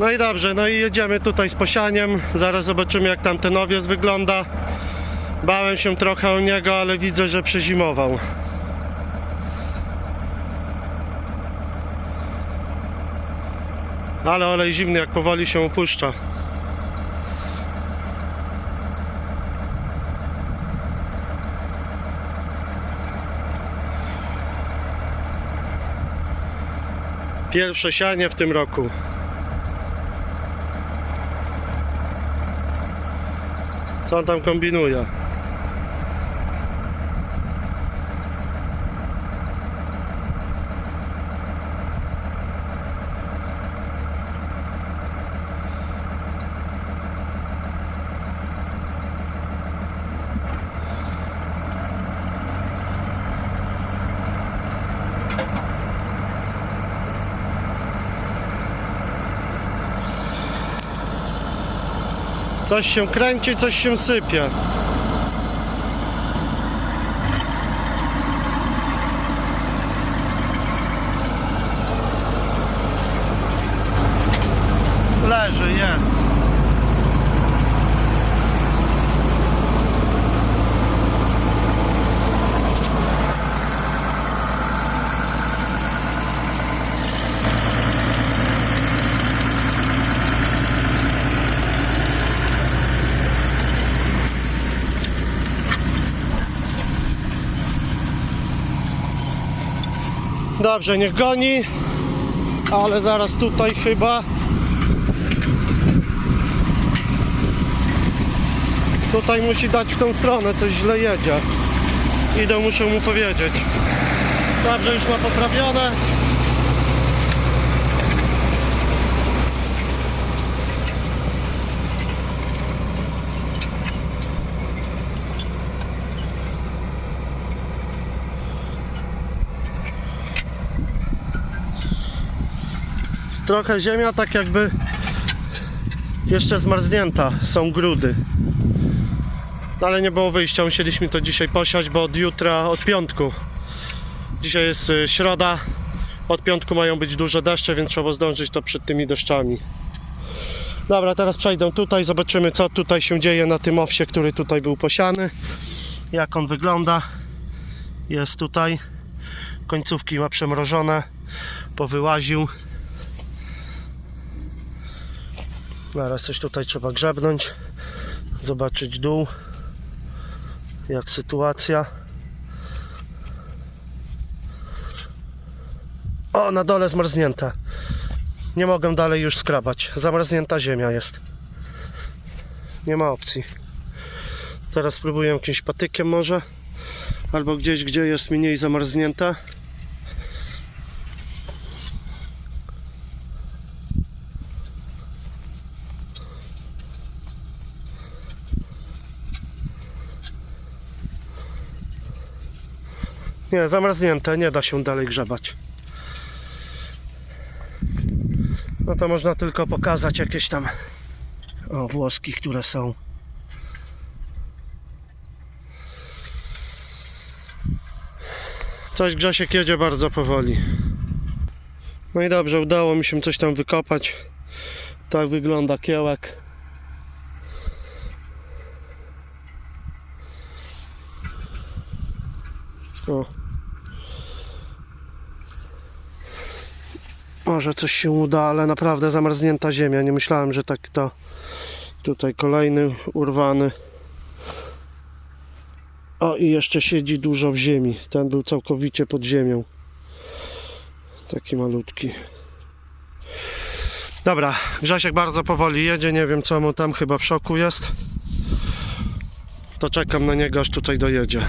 No i dobrze, no i jedziemy tutaj z posianiem. Zaraz zobaczymy jak tam ten owiec wygląda. Bałem się trochę o niego, ale widzę, że przezimował. Ale olej zimny jak powoli się opuszcza. Pierwsze sianie w tym roku. Co on tam kombinuje? Coś się kręci, coś się sypie. Leży, jest. Dobrze, niech goni. Ale zaraz tutaj chyba. Tutaj musi dać w tą stronę, coś źle jedzie. Idę, muszę mu powiedzieć. Dobrze, już ma poprawione. Trochę ziemia tak jakby jeszcze zmarznięta, są grudy. Ale nie było wyjścia, musieliśmy to dzisiaj posiać, bo od jutra, od piątku. Dzisiaj jest y, środa, od piątku mają być duże deszcze, więc trzeba zdążyć to przed tymi deszczami. Dobra, teraz przejdę tutaj, zobaczymy co tutaj się dzieje na tym owsie, który tutaj był posiany. Jak on wygląda. Jest tutaj. Końcówki ma przemrożone. Powyłaził. Zaraz coś tutaj trzeba grzebnąć. Zobaczyć dół. Jak sytuacja. O, na dole zmarznięte. Nie mogę dalej już skrabać. Zamarznięta ziemia jest. Nie ma opcji. Teraz spróbuję jakimś patykiem może. Albo gdzieś, gdzie jest mniej zamarznięte. Nie, zamarznięte, nie da się dalej grzebać. No to można tylko pokazać jakieś tam o, włoski, które są. Coś Grzesiek jedzie bardzo powoli. No i dobrze, udało mi się coś tam wykopać. Tak wygląda kiełek. O. Może coś się uda, ale naprawdę zamarznięta ziemia. Nie myślałem, że tak to. Tutaj kolejny urwany. O, i jeszcze siedzi dużo w ziemi. Ten był całkowicie pod ziemią. Taki malutki. Dobra, Grzesiek bardzo powoli jedzie. Nie wiem, co mu tam chyba w szoku jest. To czekam na niego, aż tutaj dojedzie.